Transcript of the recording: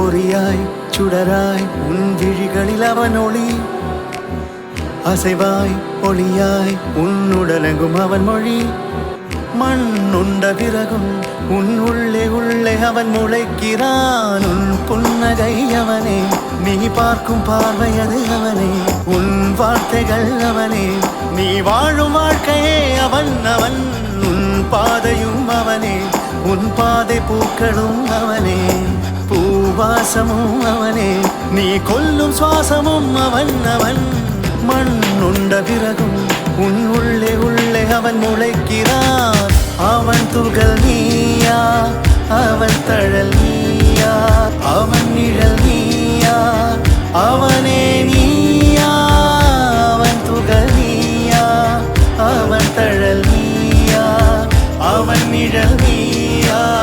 பொறியாய் சுடராய் உன் விழிகளில் அவன் ஒளி. அசைவாய் ஒளியாய் உன் உடலெங்கும் அவன் மொழி. மண் உண்ட பிறகும் உன் உள்ளே உள்ளே அவன் முளைக்கிறான். உன் புன்னகை அவனே நீ பார்க்கும் பார்வை அது அவனே. உன் வார்த்தைகள் அவனே நீ வாழும் வாழ்க்கையே அவன் அவன். உன் பாதையும் அவனே உன் பாதை பூக்களும் அவனே. வாசமும் அவனே. நீ கொல்லும் சுவாசமும் அவன் அவன். மண்ணுண்ட பிறகும் உன் உள்ளே உள்ளே அவன் முளைக்கிறான். அவன் துகள் நீயா அவன் தழல் நீயா அவன் நிழல் நீயா அவனே நீயா. அவன் துகள் நீயா அவன் தழல் நீயா அவன் நிழல் நீயா.